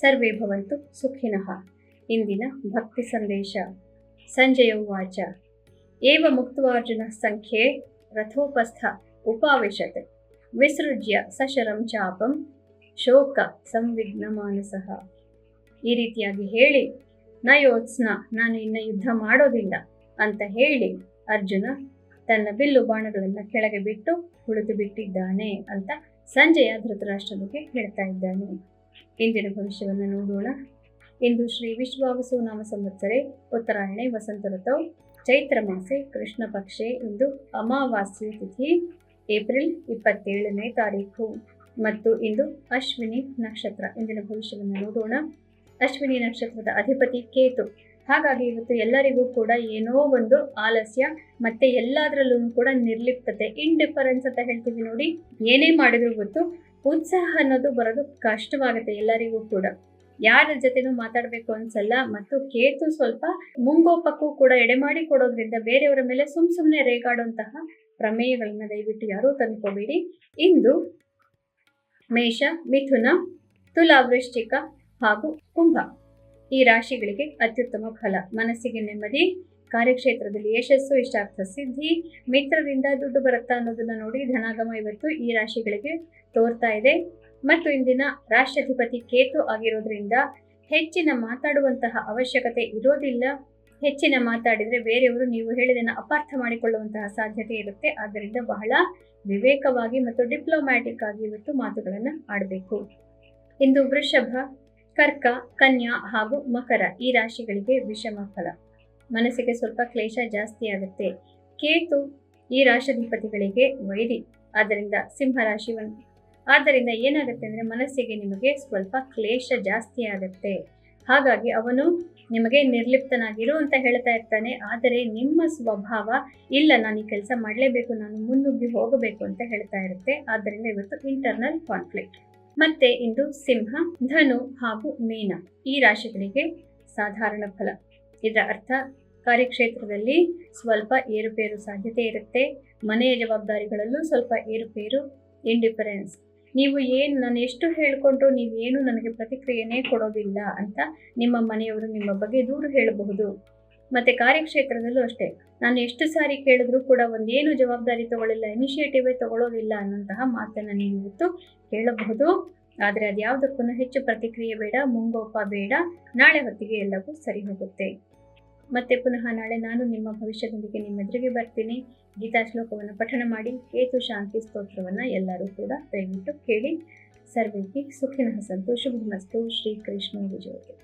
ಸರ್ವೇ ಭವಂತು ಸುಖಿನಃ. ಇಂದಿನ ಭಕ್ತಿ ಸಂದೇಶ. ಸಂಜಯ ಉವಾಚ. ಏವ ಮುಕ್ತವಾರ್ಜುನ ಸಂಖ್ಯೆ ರಥೋಪಸ್ಥ ಉಪಾವಿಶತ್. ವಿಸೃಜ್ಯ ಸಶರಂ ಚಾಪಂ ಶೋಕ ಸಂವಿಘ್ನ ಮಾನಸಃ. ಈ ರೀತಿಯಾಗಿ ಹೇಳಿ ನ ಯೋತ್ಸ್ನ ನಾನು ಇನ್ನ ಯುದ್ಧ ಮಾಡೋದಿಲ್ಲ ಅಂತ ಹೇಳಿ ಅರ್ಜುನ ತನ್ನ ಬಿಲ್ಲು ಬಾಣಗಳನ್ನು ಕೆಳಗೆ ಬಿಟ್ಟು ಕುಳಿತು ಬಿಟ್ಟಿದ್ದಾನೆ ಅಂತ ಸಂಜಯ ಧೃತರಾಷ್ಟ್ರನಿಗೆ ಹೇಳ್ತಾ ಇದ್ದಾನೆ. ಇಂದಿನ ಭವಿಷ್ಯವನ್ನು ನೋಡೋಣ. ಇಂದು ಶ್ರೀ ವಿಶ್ವಾವಸು ನಾಮ ಸಂವತ್ಸರೆ, ಉತ್ತರಾಯಣೆ, ವಸಂತ ಋತೌ, ಚೈತ್ರ ಮಾಸೆ, ಕೃಷ್ಣ ಪಕ್ಷೆ, ಇಂದು ಅಮಾವಾಸ್ಯೆ ತಿಥಿ, ಏಪ್ರಿಲ್ ಇಪ್ಪತ್ತೇಳನೇ ತಾರೀಕು. ಮತ್ತು ಇಂದು ಅಶ್ವಿನಿ ನಕ್ಷತ್ರ, ಇಂದಿನ ಭವಿಷ್ಯವನ್ನು ನೋಡೋಣ. ಅಶ್ವಿನಿ ನಕ್ಷತ್ರದ ಅಧಿಪತಿ ಕೇತು. ಹಾಗಾಗಿ ಇವತ್ತು ಎಲ್ಲರಿಗೂ ಕೂಡ ಏನೋ ಒಂದು ಆಲಸ್ಯ, ಮತ್ತೆ ಎಲ್ಲದರಲ್ಲೂ ಕೂಡ ನಿರ್ಲಿಪ್ತತೆ, ಇಂಡಿಫರೆನ್ಸ್ ಅಂತ ಹೇಳ್ತೀವಿ ನೋಡಿ. ಏನೇ ಮಾಡಿದ್ರು ಗೊತ್ತು ಉತ್ಸಾಹ ಅನ್ನೋದು ಬರೋದು ಕಷ್ಟವಾಗುತ್ತೆ ಎಲ್ಲರಿಗೂ ಕೂಡ. ಯಾರ ಜೊತೆನೂ ಮಾತಾಡಬೇಕು ಅನ್ಸಲ್ಲ ಮತ್ತು ಕೇತು ಸ್ವಲ್ಪ ಮುಂಗೋಪಕ್ಕೂ ಕೂಡ ಎಡೆಮಾಡಿ ಕೊಡೋದ್ರಿಂದ ಬೇರೆಯವರ ಮೇಲೆ ಸುಮ್ ಸುಮ್ಮನೆ ರೇಗಾಡುವಂತಹ ಪ್ರಮೇಯಗಳನ್ನ ದಯವಿಟ್ಟು ಯಾರೂ ತಂದ್ಕೋಬೇಡಿ. ಇಂದು ಮೇಷ, ಮಿಥುನ ತುಲಾ ವೃಶ್ಚಿಕ ಹಾಗೂ ಕುಂಭ ಈ ರಾಶಿಗಳಿಗೆ ಅತ್ಯುತ್ತಮ ಫಲ. ಮನಸ್ಸಿಗೆ ನೆಮ್ಮದಿ ಕಾರ್ಯಕ್ಷೇತ್ರದಲ್ಲಿ ಯಶಸ್ಸು, ಇಷ್ಟಾರ್ಥ ಸಿದ್ಧಿ, ಮಿತ್ರರಿಂದ ದುಡ್ಡು ಬರುತ್ತಾ ಅನ್ನೋದನ್ನ ನೋಡಿ ಧನಾಗಮ ಇವತ್ತು ಈ ರಾಶಿಗಳಿಗೆ ತೋರ್ತಾ ಇದೆ. ಮತ್ತು ಇಂದಿನ ರಾಷ್ಟ್ರಾಧಿಪತಿ ಕೇತು ಆಗಿರೋದ್ರಿಂದ ಹೆಚ್ಚಿನ ಮಾತಾಡುವಂತಹ ಅವಶ್ಯಕತೆ ಇರೋದಿಲ್ಲ. ಹೆಚ್ಚಿನ ಮಾತಾಡಿದರೆ ಬೇರೆಯವರು ನೀವು ಹೇಳಿದನ್ನು ಅಪಾರ್ಥ ಮಾಡಿಕೊಳ್ಳುವಂತಹ ಸಾಧ್ಯತೆ ಇರುತ್ತೆ. ಆದ್ದರಿಂದ ಬಹಳ ವಿವೇಕವಾಗಿ ಮತ್ತು ಡಿಪ್ಲೊಮ್ಯಾಟಿಕ್ ಆಗಿ ಇವತ್ತು ಮಾತುಗಳನ್ನು ಆಡಬೇಕು. ಇಂದು ವೃಷಭ, ಕರ್ಕ, ಕನ್ಯಾ ಹಾಗೂ ಮಕರ ಈ ರಾಶಿಗಳಿಗೆ ವಿಷಮ ಫಲ. ಮನಸ್ಸಿಗೆ ಸ್ವಲ್ಪ ಕ್ಲೇಶ ಜಾಸ್ತಿ ಆಗುತ್ತೆ. ಕೇತು ಈ ರಾಶಾಧಿಪತಿಗಳಿಗೆ ವೈರಿ. ಆದ್ದರಿಂದ ಸಿಂಹ ರಾಶಿ ಆದ್ದರಿಂದ ಏನಾಗುತ್ತೆ ಅಂದರೆ ಮನಸ್ಸಿಗೆ ನಿಮಗೆ ಸ್ವಲ್ಪ ಕ್ಲೇಶ ಜಾಸ್ತಿ ಆಗುತ್ತೆ. ಹಾಗಾಗಿ ಅವನು ನಿಮಗೆ ನಿರ್ಲಿಪ್ತನಾಗಿರು ಅಂತ ಹೇಳ್ತಾ ಇರ್ತಾನೆ. ಆದರೆ ನಿಮ್ಮ ಸ್ವಭಾವ, ಇಲ್ಲ ನಾನು ಈ ಕೆಲಸ ಮಾಡಲೇಬೇಕು, ನಾನು ಮುನ್ನುಗ್ಗಿ ಹೋಗಬೇಕು ಅಂತ ಹೇಳ್ತಾ ಇರುತ್ತೆ. ಆದ್ದರಿಂದ ಇವತ್ತು ಇಂಟರ್ನಲ್ ಕಾನ್ಫ್ಲಿಕ್ಟ್ ಮತ್ತೆ ಇಂದು ಸಿಂಹ, ಧನು ಹಾಗೂ ಮೀನ ಈ ರಾಶಿಗಳಿಗೆ ಸಾಧಾರಣ ಫಲ. ಇದರ ಅರ್ಥ ಕಾರ್ಯಕ್ಷೇತ್ರದಲ್ಲಿ ಸ್ವಲ್ಪ ಏರುಪೇರು ಸಾಧ್ಯತೆ ಇರುತ್ತೆ. ಮನೆಯ ಜವಾಬ್ದಾರಿಗಳಲ್ಲೂ ಸ್ವಲ್ಪ ಏರುಪೇರು ಇಂಡಿಫರೆನ್ಸ್ ನೀವು ಏನು ನಾನು ಎಷ್ಟು ಹೇಳಿಕೊಂಡ್ರು ನೀವೇನು ನನಗೆ ಪ್ರತಿಕ್ರಿಯೆನೇ ಕೊಡೋದಿಲ್ಲ ಅಂತ ನಿಮ್ಮ ಮನೆಯವರು ನಿಮ್ಮ ಬಗ್ಗೆ ದೂರು ಹೇಳಬಹುದು. ಮತ್ತು ಕಾರ್ಯಕ್ಷೇತ್ರದಲ್ಲೂ ಅಷ್ಟೇ, ನಾನು ಎಷ್ಟು ಸಾರಿ ಕೇಳಿದ್ರೂ ಕೂಡ ಒಂದೇನು ಜವಾಬ್ದಾರಿ ತಗೊಳ್ಳಿಲ್ಲ ಇನಿಷಿಯೇಟಿವೇ ತಗೊಳ್ಳೋದಿಲ್ಲ ಅನ್ನೋಂತಹ ಮಾತನ್ನು ನೀವು ಇವತ್ತು ಕೇಳಬಹುದು. ಆದರೆ ಅದ್ಯಾವುದಕ್ಕೂ ಹೆಚ್ಚು ಪ್ರತಿಕ್ರಿಯೆ ಬೇಡ, ಮುಂಗೋಪ ಬೇಡ, ನಾಳೆ ಹೊತ್ತಿಗೆ ಎಲ್ಲವೂ ಸರಿ ಹೋಗುತ್ತೆ. ಮತ್ತೆ ಪುನಃ ನಾಳೆ ನಾನು ನಿಮ್ಮ ಭವಿಷ್ಯದೊಂದಿಗೆ ನಿಮ್ಮೆದುರಿಗೆ ಬರ್ತೀನಿ. ಗೀತಾ ಶ್ಲೋಕವನ್ನು ಪಠಣ ಮಾಡಿ, ಕೇತು ಶಾಂತಿ ಸ್ತೋತ್ರವನ್ನು ಎಲ್ಲರೂ ಕೂಡ ದಯವಿಟ್ಟು ಕೇಳಿ. ಸರ್ವೇಕಿ ಸುಖಿನ ಸಂತೋಷ ಶುಭಮಸ್ತು ಶ್ರೀ ಕೃಷ್ಣ ವಿಜಯತೆ